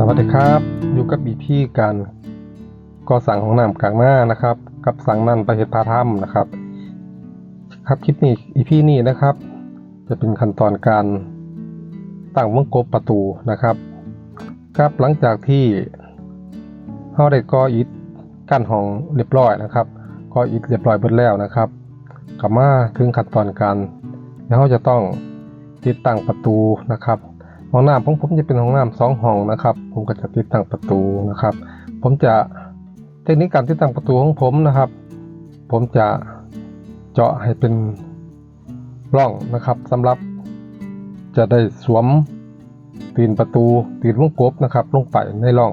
สวัสดีครับ อยู่กับอีพี่การก่อสร้างของน้ำกลางหน้านะครับ กับสั่งนั่นประเหตุพาถ้ำนะครับ ครับคลิปนี้อีพี่นี่นะครับ จะเป็นขั้นตอนการตั้งวงกบประตูนะครับ ครับหลังจากที่เราได้ก่ออิฐกั้นห้องเรียบร้อยนะครับก่ออิฐเรียบร้อยเบิดแล้วนะครับกลับมาถึงขั้นตอนการเราจะต้องติดตั้งประตูนะครับ ห้องน้ำของผมจะเป็นห้องน้ำสองห้องนะครับ ผมก็จะติดตั้งประตูนะครับ ผมจะเทคนิคการติดตั้งประตูของผมนะครับ ผมจะเจาะให้เป็นร่องนะครับสำหรับจะได้สวมตีนประตูตีนวงกบนะครับ ลงไปในร่อง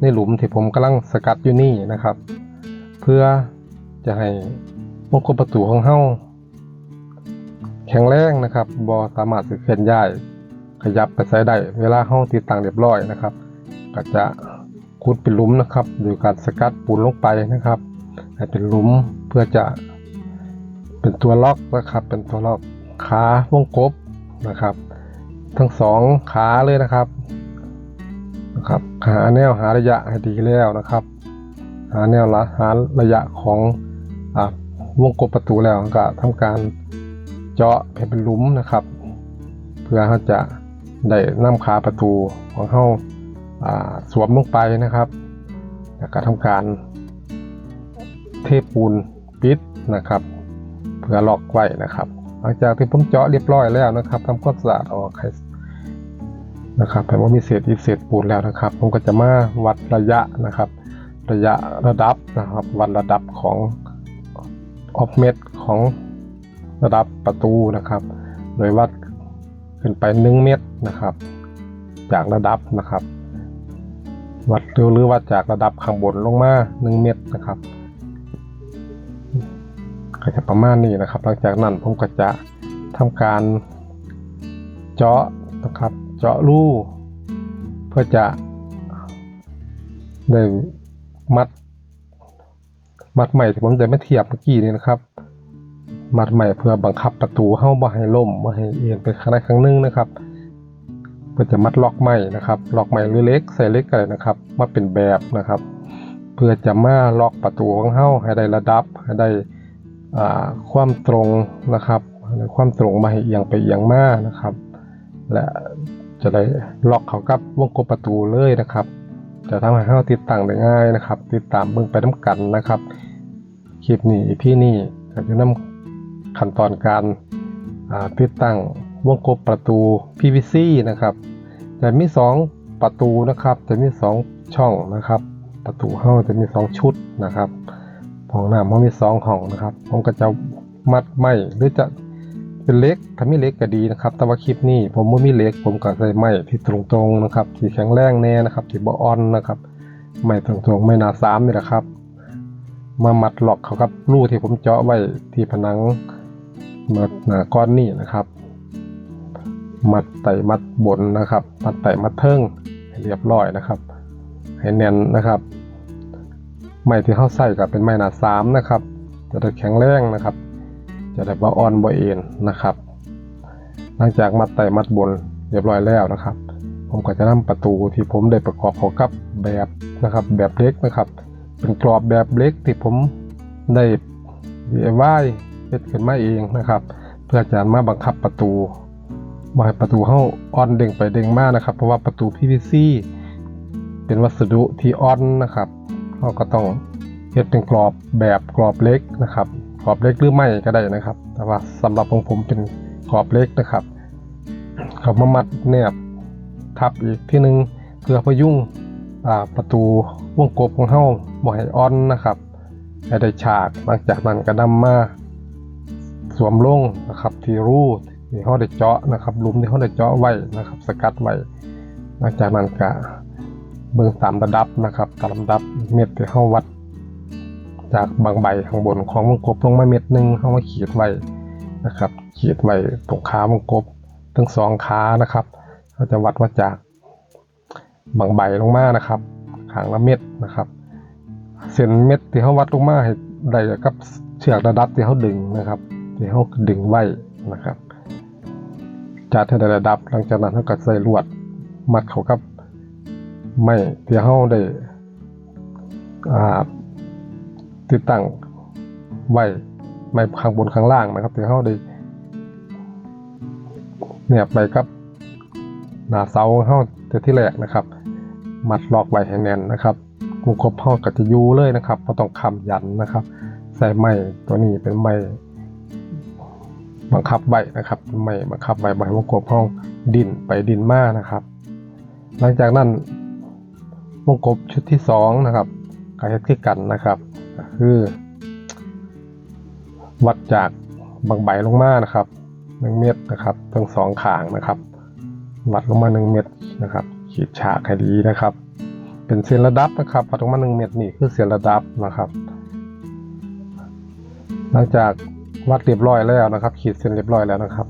ในหลุมที่ผมกำลังสกัดอยู่นี่นะครับ เพื่อจะให้วงกบประตูของเฮ้าแข็งแรงนะครับบอสามารถสึกเคลื่อนย้าย ขยับไปใส่ได้เวลาห้องติดตั้งเรียบร้อยนะครับ ก็จะขุดเป็นหลุมนะครับโดยการสกัดปูนลงไปนะครับให้เป็นหลุมเพื่อจะเป็นตัวล็อกนะครับ เป็นตัวล็อกขาวงกบนะครับ ทั้งสองขาเลยนะครับนะครับ หาแนวหาระยะให้ดีแล้วนะครับ หาแนวละหาระยะของอ่าวงกบประตูแล้วก็ทำการเจาะให้เป็นหลุมนะครับ เพื่อเขาจะ ได้นำขาประตูของเขาอ่าสวมลงไปนะครับแล้วก็ทำการเทปูนปิดนะครับ เพื่อล็อกไว้นะครับ หลังจากที่ผมเจาะเรียบร้อยแล้วนะครับทำความสะอาดออกให้นะครับแปลว่ามีเศษอิฐเศษปูนแล้วนะครับ ผมก็จะมาวัดระยะนะครับ ระยะระดับนะครับ วัดระดับของออฟเมตรของระดับประตูนะครับ โดยวัด ขึ้นไป 1 เมตรนะครับ จากระดับนะครับ วัดหรือวัดจากระดับข้างบนลงมา 1 เมตรนะครับก็จะประมาณนี้นะครับ หลังจากนั้นผมก็จะทำการเจาะนะครับ เจาะรูเพื่อจะได้มัดมัดใหม่ที่ผมจะไม่เทียบเมื่อกี้นี้นะครับ มัดใหม่เพื่อบังคับประตูเข้าบ่ให้ล่มบ่ให้เอียงไปข้างใดข้างหนึงนะครับเพื่อจะมัดล็อกใหม่นะครับล็อกใหม่หรือเล็กใส่เล็กอะไรนะครับ มาเป็นแบบนะครับ เพื่อจะมาล็อกประตูของเฮาให้ได้ระดับให้ได้ความตรงนะครับห้ได้ความตรงมาให้เอียงไปเอียงมานะครับ และจะได้ล็อกเขากับวงกบประตูเลยนะครับ จะทำให้เฮาติดตั้งได้ง่ายนะครับ ติดตามเบิ่งไปน้ำกันนะครับคลิปนี้พี่นี่ก็อยู่นำ ขั้นตอนการติดตั้งวงกบประตู PVC นะครับจะมี 2 ประตูนะครับ จะมี 2 ช่องนะครับ ประตูห้องจะมี 2 ชุดนะครับห้องน้ำห้องมี 2 ห้องนะครับ ผมก็จะมัดไม้หรือจะเป็นเล็กถ้ามีเล็กก็ดีนะครับ แต่ว่าคลิปนี้ผมไม่มีเล็ก ผมก็ใส่ไม้ที่ตรงๆนะครับ ที่แข็งแรงแน่นะครับ ที่บ่อ่อนนะครับไม้ตรงๆไม้หนาสามนี่แหละครับ มามัดหลอกเขากับรูที่ผมเจาะไว้ที่ผนัง มัดหนาก้อนนี่นะครับ มัดไต่มัดบนนะครับ มัดไต่มัดเทิงให้เรียบร้อยนะครับ ให้แน่นนะครับไม้ที่เข้าใส่ก็เป็นไม้หนาสามนะครับ จะได้แข็งแรงนะครับ จะได้บ่อ่อนบ่เอ็นนะครับ หลังจากมัดไต่มัดบนเรียบร้อยแล้วนะครับ ผมก็จะนำประตูที่ผมได้ประกอบเข้ากับแบบนะครับ แบบเล็กนะครับ เป็นกรอบแบบเล็กที่ผมได้ DIY เฮ็ดขึ้นมาเองนะครับ เพื่อจะมาบังคับประตูบ่ให้ประตูเฮาอ่อนเด้งไปเด้งมานะครับ เพราะว่าประตู PVC เป็นวัสดุที่อ่อนนะครับเราก็ต้องเฮ็ดเป็นกรอบแบบกรอบเล็กนะครับ กรอบเล็กหรือไม่ก็ได้นะครับ แต่ว่าสำหรับของผมเป็นกรอบเล็กนะครับเขามามัดแนบทับอีกที่หนึงเพื่อพยุงอ่าประตูวงกบของเฮาบ่ให้อ่อนนะครับให้ได้ฉากหลังจากนั้นก็นำมา สวมลงนะครับ ที่รูที่เขาได้เจาะนะครับหลุมที่เขาได้เจาะไว้นะครับ สกัดไว้หลังจากนั้นก็เบิ่งตามระดับนะครับตามลำดับเม็ดที่เขาวัด จากบางใบข้างบนของวงกบลงมาเม็ดหนึ่งเขามาขีดไว้นะครับขีดไว้ตรงขาวงกบทั้งสองขานะครับเขาจะวัดว่าจากบางใบลงมานะครับขางละเม็ดนะครับ เส้นเม็ดที่เขาวัดลงมาให้ได้กับเชือกระดับที่เขาดึงนะครับ ที่เขาดึงไว้นะครับ จัดให้ได้ระดับ หลังจากนั้นเขาก็ใส่ลวด มัดเขากับไม่ที่เฮาได้ติดตั้งไว้ไม่ข้างบนข้างล่างนะครับที่เฮาได้เนี่ยไปกับหน้าเสาของเฮาแต่ที่แรกนะครับ มัดล็อกไว้ให้แน่นนะครับวงกบเฮาก็จะยูเลยนะครับบ่ต้องคำยันนะครับ ใส่ไม้ตัวนี้เป็นไม้ บังคับไว้นะครับไม้บังคับไว้บ่ให้วงกบเฮาดินไปดินมานะครับ หลังจากนั้นวงกบชุดที่สองนะครับก็เฮ็ดคือกันนะครับคือ วัดจากบางใบลงมานะครับหนึ่งเมตรนะครับทั้งสองขางนะครับวัดลงมาหนึ่งเมตรนะครับ ขีดฉากให้ดีนะครับ เป็นเส้นระดับนะครับวัดลงมาหนึ่งเมตรนี่คือเส้นระดับนะครับ หลังจาก วัดเรียบร้อยแล้วนะครับ ขีดเส้นเรียบร้อยแล้วนะครับ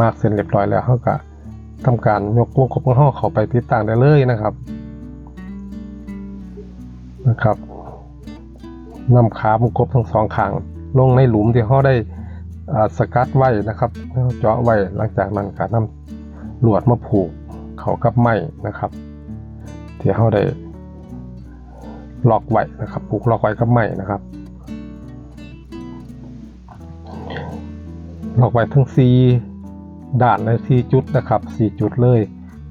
มาร์กเส้นเรียบร้อยแล้วเขาก็ทำการยกวงกบของเขาเข้าไปติดตั้งได้เลยนะครับนะครับนำขาวงกบทั้งสองข้างลงในหลุมที่เขาได้าสกัดไว้นะครับเจาะไว้หลังจากนั้นก็นำลวดมาผูกเขากับไม้นะครับที่เขาได้ล็อกไว้นะครับ ผูกล็อกไว้กับไม้นะครับ ล็อกไว้ทั้งสี่ด่านในสี่จุดนะครับสี่จุดเลย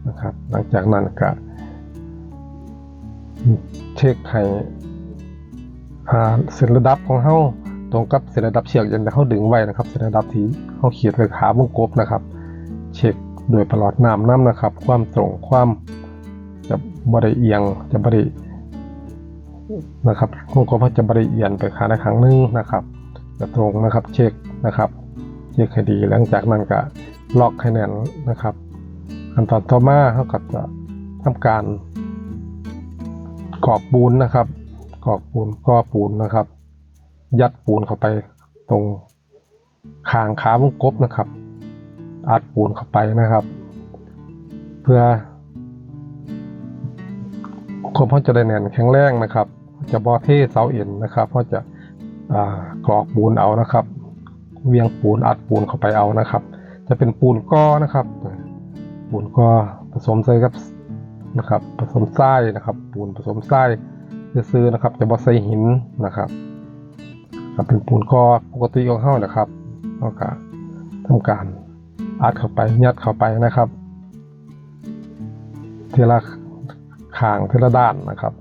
นะครับ หลังจากนั้นก็เช็คให้เส้นระดับของเฮาตรงกับเส้นระดับเชือกยันที่เฮาดึงไว้นะครับเส้นระดับที่เฮาเขียนไว้ขาวงกบนะครับ เช็คโดยประหลอดน้ำน้ำนะครับ ความตรงความจะบริเอียงจะบรินะครับวงกบเขาจะบริเอียงไปขาในครั้งหนึงนะครับจะตรงนะครับเช็คนะครับ เช็คให้ดี หลังจากนั้นก็ล็อกให้แน่นนะครับขั้นตอนต่อมาเขาก็จะทำการกรอกปูนนะครับกรอกปูนก่อปูนนะครับ ยัดปูนเข้าไปตรงคางขาวงกบนะครับอัดปูนเข้าไปนะครับ เพื่อคมเขาจะได้แน่นแข็งแรงนะครับ จะบอเทเสาเอ็นนะครับเพราะจะกรอกปูนเอานะครับ เวียงปูนอัดปูนเข้าไปเอานะครับ จะเป็นปูนก้อนะครับ ปูนก้อผสมใส่กับนะครับ ผสมทรายนะครับ ปูนผสมทรายซื้อๆนะครับ จะบ่ใส่หินนะครับครับเป็นปูนก้อปกติของเฮานะครับแล้วก็ทำการอัดเข้าไปยัดเข้าไปนะครับทีละข้างทีละด้านนะครับ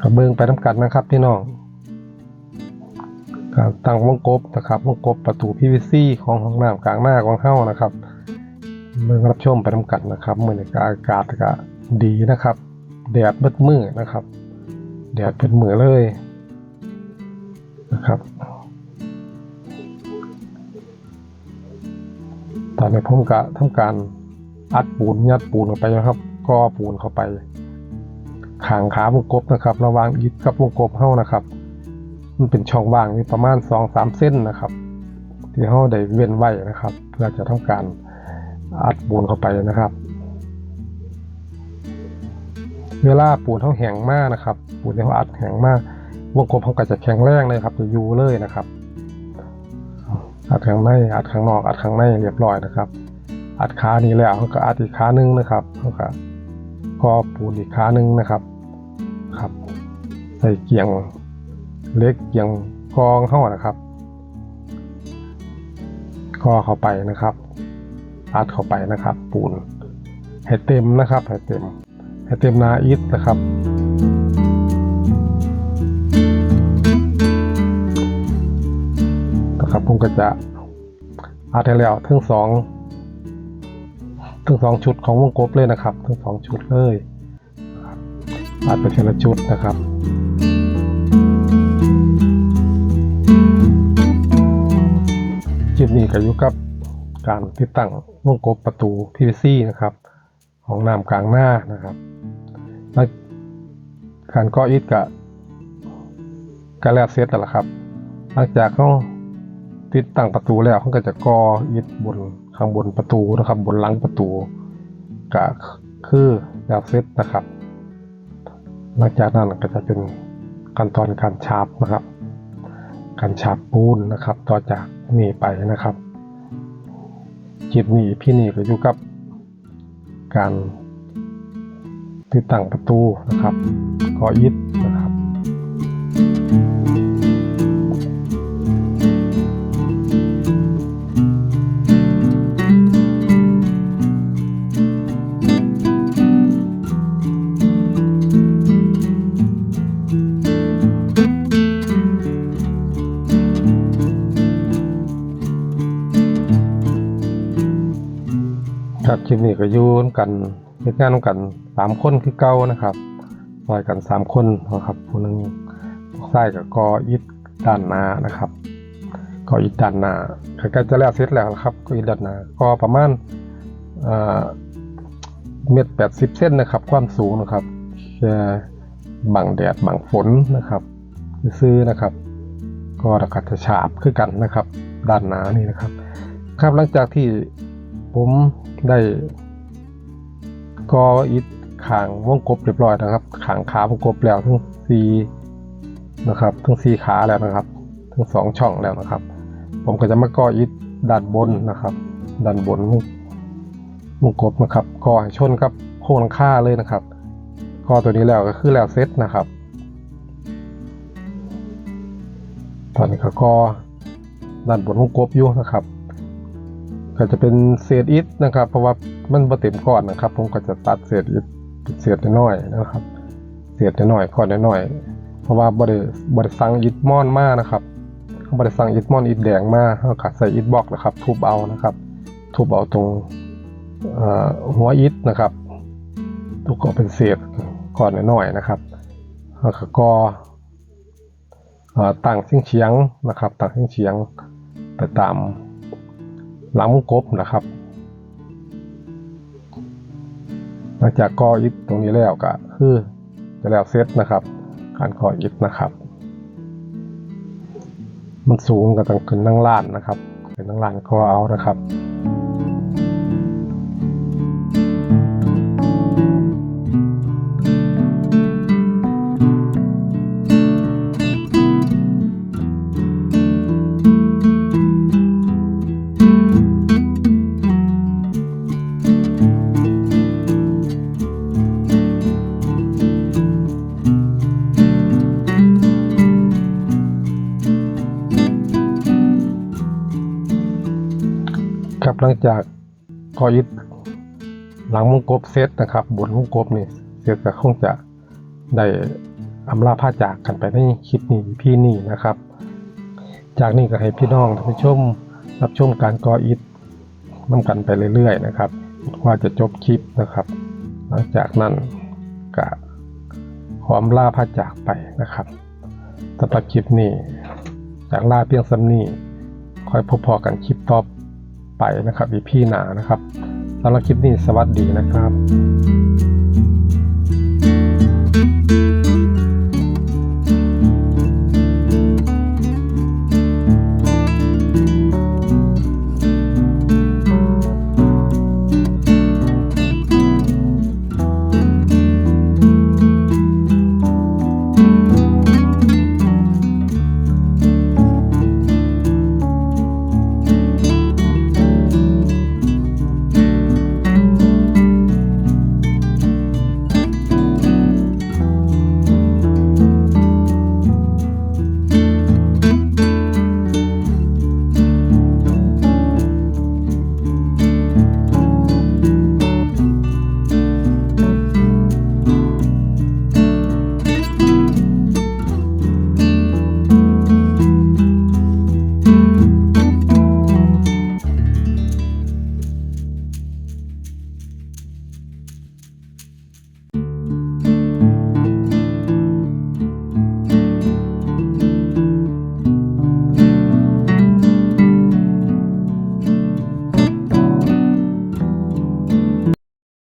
กับเบิ้องไปน้ำกันนะครับพี่น้อง การตั้งวงกบนะครับวงกบประตู PVC ของห้องน้ำกลางหน้าของเฮ้านะครับเบิ้งรับชมไปน้ำกันนะครับมือในอากาศก็ดีนะครับ แดดเบิดมือนะครับ แดดเป็นมือเลยนะครับ ตอนนี้ผมก็ทำการอัดปูนยัดปูนเข้าไปนะครับก่อปูนเข้าไปขางขาวงกบนะครับ ระว่างอิฐกับวงกบเฮานะครับ มันเป็นช่องว่างอยู่ประมาณ2-3เส้นนะครับ ที่เฮาได้เว้นไว้นะครับ เพื่อจะทำการอัดปูนเข้าไปนะครับ เวลาปูนเฮาแห้งมากนะครับ ปูนที่เฮาอัดแห้งมากวงกบเฮาก็จะแข็งแรงเลยครับจะยูเลยนะครับ อัดข้างในอัดข้างนอกอัดข้างในเรียบร้อยนะครับ อัดขานี้แล้วเขาก็อัดอีกขานึงนะครับเขาก็ก่อปูนอีกขานึงนะครับครับ ใส่เกียง เล็กเกียงกองเข้านะครับก่อเข้าไปนะครับอัดเข้าไปนะครับ ปูนให้เต็มนะครับให้เต็มให้เต็มนาอิฐนะครับนะครับผมก็จะอัดให้แล้วทั้งสองทั้งสองชุดของวงกบเลยนะครับทั้งสองชุดเลยนะครับอัดไปทีละชุดนะครับ จุดนี้ก็อยู่กับการติดตั้งวงกบประตู PVC นะครับ ของน้ำกลางหน้านะครับและการก่ออิฐกับการแล้วเสร็จแล้วล่ะครับ หลังจากเขาติดตั้งประตูแล้วเขาก็จะก่ออิฐบนข้างบนประตูนะครับ บนหลังประตูก็คือแล้วเสร็จนะครับ หลังจากนั้นก็จะเป็นขั้นตอนการฉาบนะครับ การฉาบปูนนะครับ ต่อจาก หนีไปนะครับจิตหนีพี่หนีก็อยู่กับการติดตั้งประตูนะครับก่ออิฐนะครับ ครับคลิปนี้ก็อยู่นกันเฮ็ดงานนำกันสามคนคือเก่านะครับซอยกันสามคนนะครับผู้หนึงใส่กับกออิฐด้านหน้านะครับกออิฐด้านหน้าใกล้จะแล้วเสร็จแล้วนะครับกออิฐด้านหน้าก็ประมาณเมตรแปดสิบเซนนะครับ ความสูงนะครับแค่บังแดดบังฝนนะครับซื้อนะครับ ก็ระกัดจะฉาบคือกันนะครับ ด้านหน้านี่นะครับ ครับหลังจากที่ผม ได้กออิฐขางวงกบเรียบร้อยนะครับขางขาวงกบแล้วทั้งสี่นะครับทั้งสี่ขาแล้วนะครับ ทั้งสองช่องแล้วนะครับ ผมก็จะมากออิฐด้านบนนะครับด้านบนวงกบนะครับกอให้ชนกับโครงหลังคาเลยนะครับกอตัวนี้แล้วก็คือแล้วเซตนะครับ ตอนนี้ก็กอด้านบนวงกบอยู่นะครับ ก็จะเป็นเศษอิฐนะครับ เพราะว่ามันบ่เต็มก้อนนะครับ ผมก็จะตัดเศษอิฐเศษน้อยนะครับ เศษน้อยก้อนน้อยเพราะว่าบ่ได้บ่ได้สั่งอิฐม่อนมากนะครับเขาบ่ได้สั่งอิฐม่อนอิฐแดงมากเขาก็ใส่อิฐบล็อกนะครับ ทุบเอานะครับ ทุบเอาตรงหัวอิฐนะครับทุกก็เป็นเศษก้อนน้อยนะครับแล้วก็ก่อเอ่อตั้งเฉียงนะครับตั้งเฉียงไปตาม ลังกบนะครับ หลังจากก่ออิฐตรงนี้แล้วก็คือจะแล้วเซตนะครับ การก่ออิฐนะครับ มันสูงก็ต้องขึ้นนั่งล้านนะครับขึ้นนั่งล้านก็เอานะครับ ครับ หลังจากกออิฐหลังวงกบเซตนะครับ บนวงกบนี่เสร็จก็คงจะได้อำลาพาจากกันไปในคลิปนี้พี่นี่นะครับ จากนี้ก็ให้พี่น้องท่านผู้ชมรับชมการกออิฐนำกันไปเรื่อยๆนะครับว่าจะจบคลิปนะครับ หลังจากนั้นก็ขออำลาพาจากไปนะครับสำหรับคลิปนี้จากลาเพียงสำนีคอยพบพอกันคลิปต่อ ไปนะครับ อีพี่หนานะครับสำหรับคลิปนี้สวัสดีนะครับ